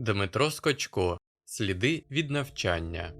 Дмитро Скочко. Сліди від навчання.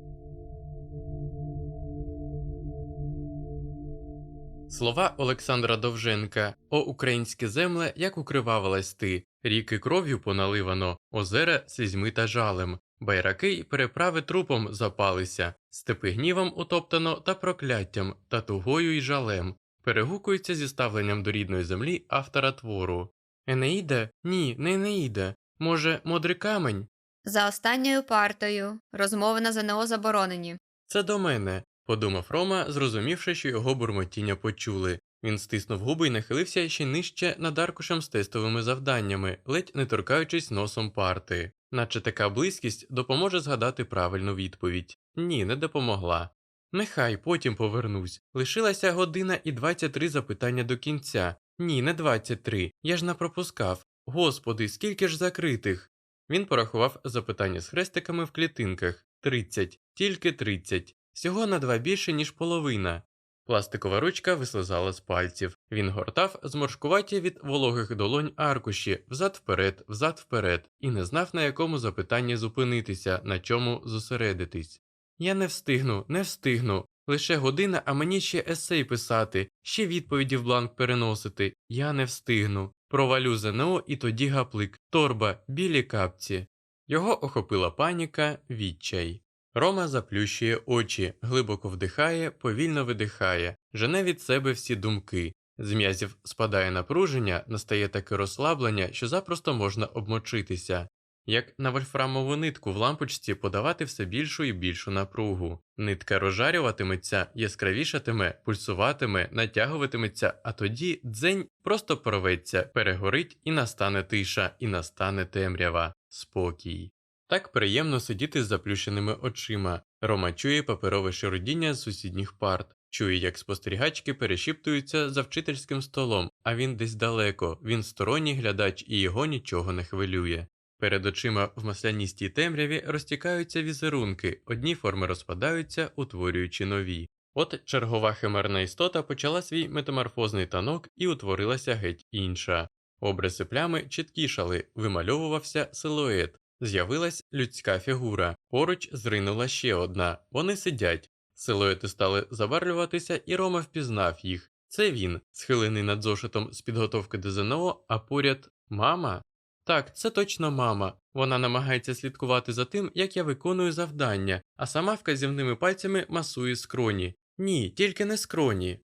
Слова Олександра Довженка О українське земле, як укривавилась ти, ріки кров'ю поналивано, озера слізьми та жалем, байраки й переправи трупом запалися, степи гнівом утоптано та прокляттям, та тугою й жалем, перегукуються зі ставленням до рідної землі автора твору. Енеїда? Ні, не Енеїда. Може, мудрий камень? За останньою партою. Розмови на ЗНО заборонені. Це до мене, подумав Рома, зрозумівши, що його бурмотіння почули. Він стиснув губи і нахилився ще нижче над аркушем з тестовими завданнями, ледь не торкаючись носом парти. Наче така близькість допоможе згадати правильну відповідь. Ні, не допомогла. Нехай потім повернусь. Лишилася година і 23 запитання до кінця. Ні, не 23. Я ж напропускав. Господи, скільки ж закритих. Він порахував запитання з хрестиками в клітинках 30, тільки 30, всього на два більше, ніж половина. Пластикова ручка вислизала з пальців. Він гортав зморшкуваті від вологих долонь аркуші взад вперед, взад вперед, і не знав, на якому запитанні зупинитися, на чому зосередитись. Я не встигну, не встигну. Лише година, а мені ще есей писати, ще відповіді в бланк переносити. Я не встигну. Провалю ЗНО і тоді гаплик, торба, білі капці. Його охопила паніка, відчай. Рома заплющує очі, глибоко вдихає, повільно видихає, жене від себе всі думки. З м'язів спадає напруження, настає таке розслаблення, що запросто можна обмочитися. Як на вольфрамову нитку в лампочці подавати все більшу і більшу напругу. Нитка розжарюватиметься, яскравішатиме, пульсуватиме, натягуватиметься, а тоді дзень просто порветься, перегорить і настане тиша, і настане темрява, спокій. Так приємно сидіти з заплющеними очима. Рома чує паперове широдіння з сусідніх парт, чує, як спостерігачки перешіптуються за вчительським столом, а він десь далеко, він сторонній глядач і його нічого не хвилює. Перед очима в масляністій темряві розтікаються візерунки, одні форми розпадаються, утворюючи нові. От чергова химерна істота почала свій метаморфозний танок і утворилася геть інша. Обриси плями чіткішали, вимальовувався силует, з'явилась людська фігура, поруч зринула ще одна. Вони сидять. Силуети стали забарвлюватися, і Рома впізнав їх. Це він, схилений над зошитом з підготовки до ЗНО, а поряд мама. Так, це точно мама. Вона намагається слідкувати за тим, як я виконую завдання, а сама вказівними пальцями масує скроні. Ні, тільки не скроні.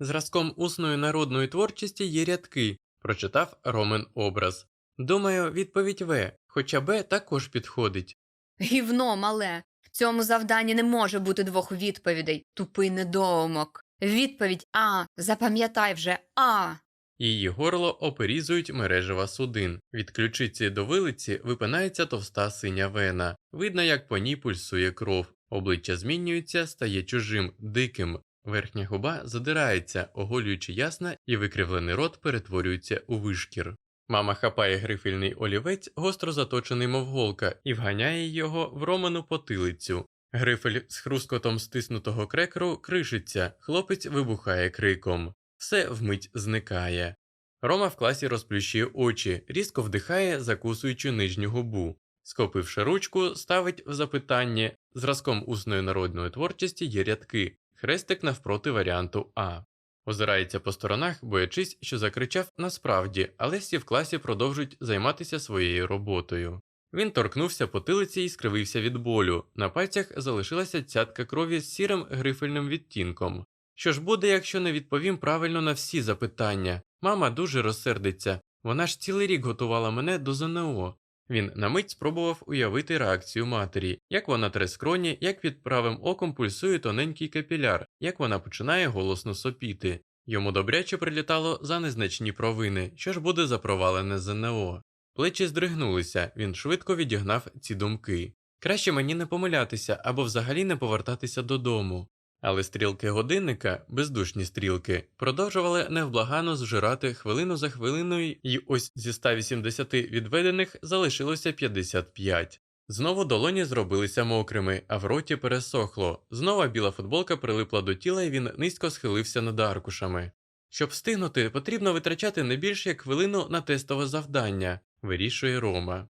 Зразком усної народної творчості є рядки, прочитав Ромен образ. Думаю, відповідь В, хоча Б також підходить. Гівно, мале. В цьому завданні не може бути двох відповідей. Тупий недоумок. Відповідь А. Запам'ятай вже А. Її горло оперізують мережева судин. Від ключиці до вилиці випинається товста синя вена. Видно, як по ній пульсує кров. Обличчя змінюється, стає чужим, диким. Верхня губа задирається, оголюючи ясна, і викривлений рот перетворюється у вишкір. Мама хапає грифельний олівець, гостро заточений мов голка, і вганяє його в роману потилицю. Грифель з хрускотом стиснутого крекеру кришиться, хлопець вибухає криком. Все вмить зникає. Рома в класі розплющує очі, різко вдихає, закусуючи нижню губу. Скопивши ручку, ставить в запитання зразком усної народної творчості є рядки, хрестик навпроти варіанту А. Озирається по сторонах, боячись, що закричав насправді, але всі в класі продовжують займатися своєю роботою. Він торкнувся потилиці і скривився від болю. На пальцях залишилася цятка крові з сірим грифельним відтінком. Що ж буде, якщо не відповім правильно на всі запитання? Мама дуже розсердиться. Вона ж цілий рік готувала мене до ЗНО. Він на мить спробував уявити реакцію матері, як вона тре скроні, як під правим оком пульсує тоненький капіляр, як вона починає голосно сопіти. Йому добряче прилітало за незначні провини, що ж буде за провалене ЗНО. Плечі здригнулися, він швидко відігнав ці думки. Краще мені не помилятися або взагалі не повертатися додому. Але стрілки годинника, бездушні стрілки, продовжували невблагано зжирати хвилину за хвилиною, і ось зі 180 відведених залишилося 55. Знову долоні зробилися мокрими, а в роті пересохло. Знову біла футболка прилипла до тіла, і він низько схилився над аркушами. Щоб встигнути, потрібно витрачати не більше як хвилину на тестове завдання, вирішує Рома.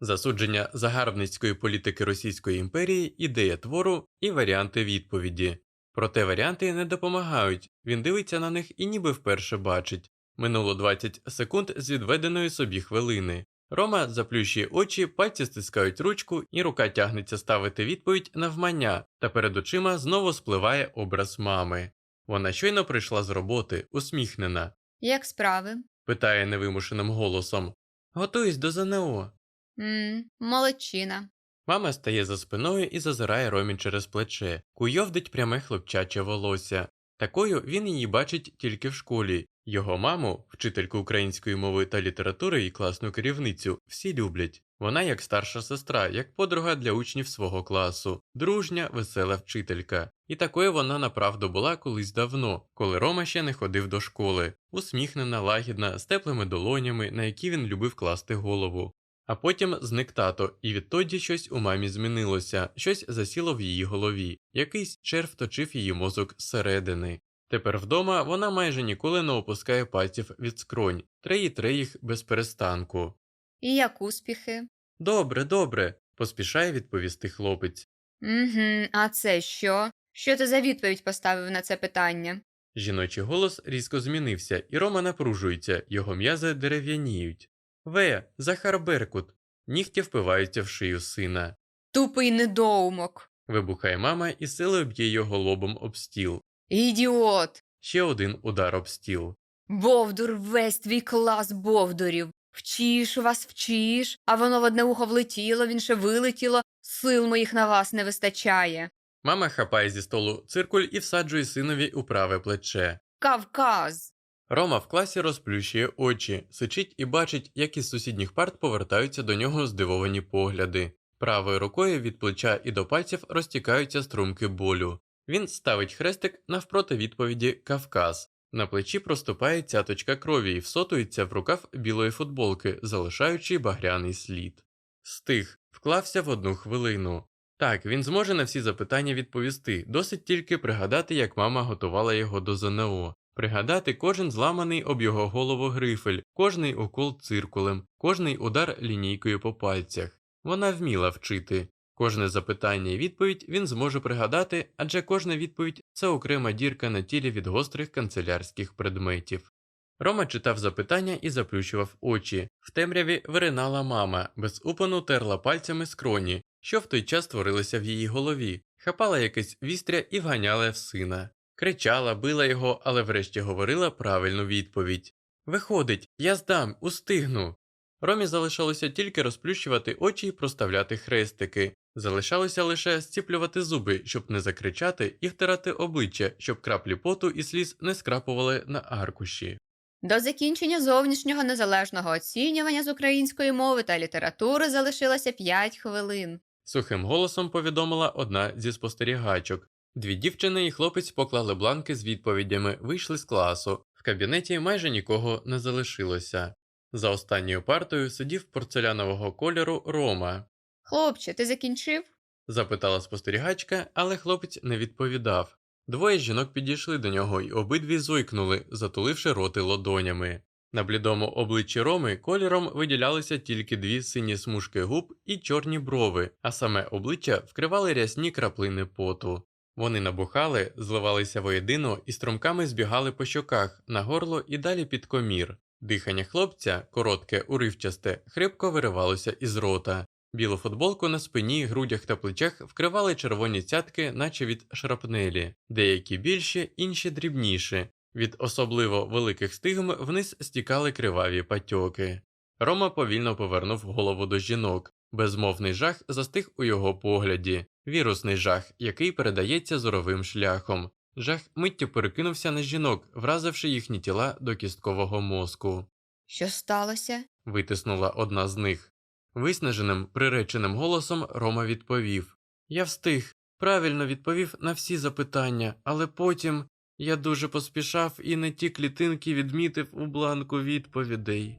засудження загарбницької політики Російської імперії, ідея твору і варіанти відповіді. Проте варіанти не допомагають, він дивиться на них і ніби вперше бачить. Минуло 20 секунд з відведеної собі хвилини. Рома заплющує очі, пальці стискають ручку, і рука тягнеться ставити відповідь навмання, та перед очима знову спливає образ мами. Вона щойно прийшла з роботи, усміхнена, Як справи? питає невимушеним голосом. Готуюсь до ЗНО. Мм, молодчина. Мама стає за спиною і зазирає Ромі через плече, куйовдить пряме хлопчаче волосся. Такою він її бачить тільки в школі. Його маму, вчительку української мови та літератури і класну керівницю, всі люблять. Вона як старша сестра, як подруга для учнів свого класу, дружня, весела вчителька. І такою вона направду була колись давно, коли Рома ще не ходив до школи, усміхнена, лагідна, з теплими долонями, на які він любив класти голову. А потім зник тато, і відтоді щось у мамі змінилося, щось засіло в її голові, якийсь черв точив її мозок зсередини. Тепер вдома вона майже ніколи не опускає пальців від скронь, тре і тре їх без перестанку. І як успіхи? Добре, добре, поспішає відповісти хлопець. Угу, а це що? Що ти за відповідь поставив на це питання? Жіночий голос різко змінився, і Рома напружується, його м'язи дерев'яніють. Ве, Захар Беркут. Нігті впиваються в шию сина. Тупий недоумок. Вибухає мама і силою б'є його лобом об стіл. Ідіот. Ще один удар об стіл. Бовдур весь твій клас бовдурів. Вчиш вас, вчиш, а воно в одне ухо влетіло, в інше вилетіло, сил моїх на вас не вистачає. Мама хапає зі столу циркуль і всаджує синові у праве плече. Кавказ. Рома в класі розплющує очі, сичить і бачить, як із сусідніх парт повертаються до нього здивовані погляди. Правою рукою від плеча і до пальців розтікаються струмки болю. Він ставить хрестик навпроти відповіді Кавказ. На плечі проступає цяточка крові і всотується в рукав білої футболки, залишаючи багряний слід. Стих вклався в одну хвилину. Так, він зможе на всі запитання відповісти, досить тільки пригадати, як мама готувала його до ЗНО, пригадати кожен зламаний об його голову грифель, кожний укол циркулем, кожний удар лінійкою по пальцях. Вона вміла вчити. Кожне запитання і відповідь він зможе пригадати, адже кожна відповідь це окрема дірка на тілі від гострих канцелярських предметів. Рома читав запитання і заплющував очі. В темряві виринала мама, без упану терла пальцями скроні, що в той час творилося в її голові, хапала якесь вістря і вганяла в сина. Кричала, била його, але врешті говорила правильну відповідь. Виходить, я здам, устигну. Ромі залишалося тільки розплющувати очі і проставляти хрестики. Залишалося лише зціплювати зуби, щоб не закричати, і втирати обличчя, щоб краплі поту і сліз не скрапували на аркуші. До закінчення зовнішнього незалежного оцінювання з української мови та літератури залишилося 5 хвилин. Сухим голосом повідомила одна зі спостерігачок. Дві дівчини і хлопець поклали бланки з відповідями, вийшли з класу. В кабінеті майже нікого не залишилося. За останньою партою сидів порцелянового кольору Рома. Хлопче, ти закінчив? запитала спостерігачка, але хлопець не відповідав. Двоє жінок підійшли до нього і обидві зойкнули, затуливши роти лодонями. На блідому обличчі Роми кольором виділялися тільки дві сині смужки губ і чорні брови, а саме обличчя вкривали рясні краплини поту. Вони набухали, зливалися воєдино і струмками збігали по щоках, на горло і далі під комір. Дихання хлопця, коротке, уривчасте, хрипко виривалося із рота. Білу футболку на спині, грудях та плечах вкривали червоні цятки, наче від шрапнелі, деякі більші, інші дрібніші. Від особливо великих стигм вниз стікали криваві патьоки. Рома повільно повернув голову до жінок. Безмовний жах застиг у його погляді, вірусний жах, який передається зоровим шляхом. Жах миттю перекинувся на жінок, вразивши їхні тіла до кісткового мозку. Що сталося? Витиснула одна з них. Виснаженим, приреченим голосом Рома відповів: Я встиг, правильно відповів на всі запитання, але потім я дуже поспішав і не ті клітинки відмітив у бланку відповідей.